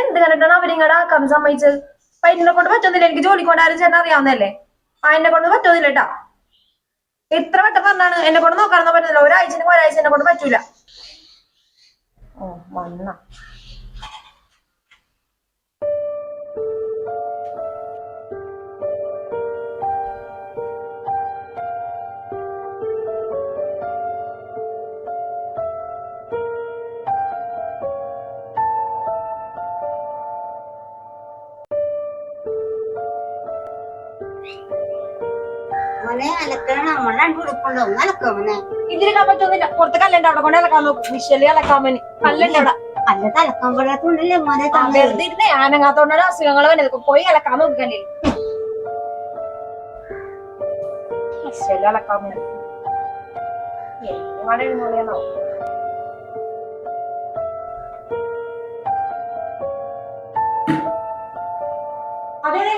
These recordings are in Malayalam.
എന്ത് കണ്ടിട്ടാണ് അവരിങ്ങടെ ആക്കാൻ സമ്മതിച്ചത്? എന്നെ കൊണ്ട് പറ്റുന്നില്ല. എനിക്ക് ജോലി കൊണ്ട് ആരും ചേട്ടൻ അറിയാവുന്നല്ലേ ആ എന്നെ കൊണ്ട് പറ്റുന്നില്ല കേട്ടാ. എത്ര വട്ടം പറഞ്ഞാണ് എന്നെ കൊണ്ട് നോക്കാനൊന്നും പറ്റുന്നില്ല ഒരാഴ്ച ഒരാഴ്ച എന്നെ കൊണ്ട് പറ്റൂല. ഓ മണ്ണ മോനെ അലക്കണം നമ്മൾ രണ്ട് ഉടുപ്പുണ്ടോ. ഒന്ന് അലക്കോ മോനെ? ഇതിലിടാൻ പറ്റുന്നില്ല പുറത്ത് കല്ലുണ്ട് അവിടെ കൊണ്ട് ഇളക്കാൻ നോക്കും. കല്ലുണ്ട് അവിടെ. അല്ല തലക്കാൻ പറ്റാത്തോണ്ടല്ലേ മോനെ ആ, വെറുതെ ഇരുന്ന് ആനങ്ങാത്തോണ്ടാണ് അസുഖങ്ങൾ വന്നത്. പോയി അലക്കാൻ നോക്കല്ലേ ഇളക്കാൻ വേണ്ടി. എങ്ങനെ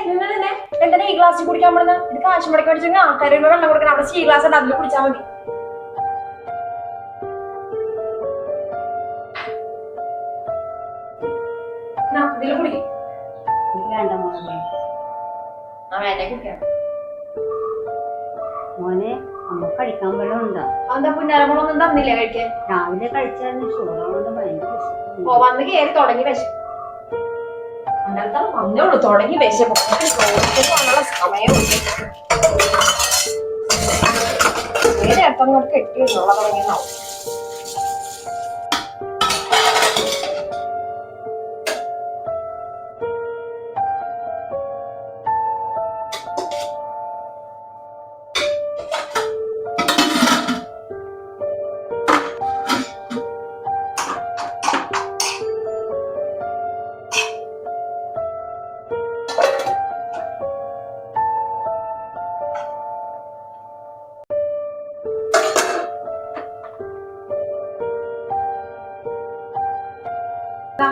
നിങ്ങൾ തന്നെ എന്തിനാ ഈ ഗ്ലാസ്സിൽ കുടിക്കാൻ പോണെന്ന് ഇത് കാശ് മുടക്കി മേടിച്ചെങ്കിൽ ആൾക്കാരോട് വെള്ളം കൊടുക്കണം. അവിടെ ഈ ഗ്ലാസ് ഉണ്ട് അതിൽ കുടിച്ചാൽ മതി. കുടിക്ക് വേണ്ട മോനെ ആ വേണ്ടേ കുടിക്കാം. മോനെ അമ്മ കഴിക്കാൻ വെള്ളം ഉണ്ടോ? എന്താ പുന്നാരമുളൊന്നും തന്നില്ല കഴിക്കാൻ? രാവിലെ കഴിച്ചായിരുന്നു ഷുഗറുകൊണ്ട് ഭയങ്കര ഓ വന്ന് കേറി തുടങ്ങി വിശ അന്നത്തെ വന്നോളൂ തുടങ്ങി വിശപ്പ് സമയം നേരത്തെ അങ്ങോട്ട് കെട്ടിയിട്ടുള്ള തുടങ്ങിയെന്നാവും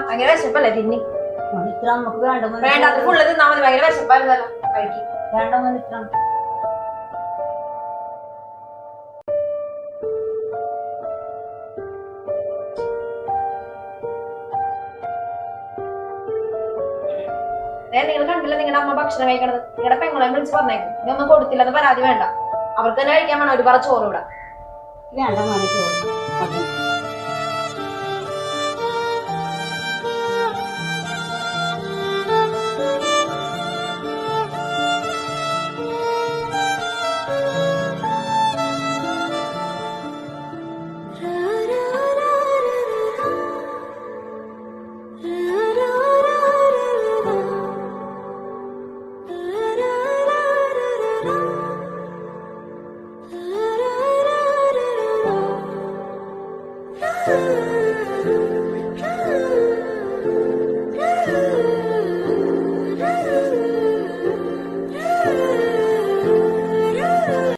ഭയങ്കര വിശപ്പല്ലേ തിന്നി മോനെ ഇത്ര നമുക്ക് വേണ്ട അത് ഫുള്ള് തിന്നാ മതി. ഭയങ്കര വിശപ്പായിരുന്നല്ലോ കഴിക്കും. വേണ്ട മോനെ ഇത്ര നിങ്ങൾ കണ്ടില്ല നിങ്ങളുടെ അമ്മ ഭക്ഷണം കഴിക്കണത്? നിങ്ങളുടെ പെങ്ങളെ വിളിച്ച് പറഞ്ഞേക്കും. നീ ഒന്നും കൊടുത്തില്ലെന്ന് പരാതി വേണ്ട. അവർക്ക് തന്നെ കഴിക്കാൻ വേണം. ഒരു പറ ചോറ് ഇവിടെ. വേണ്ട മോനെ ചോറ്. മതി. Ah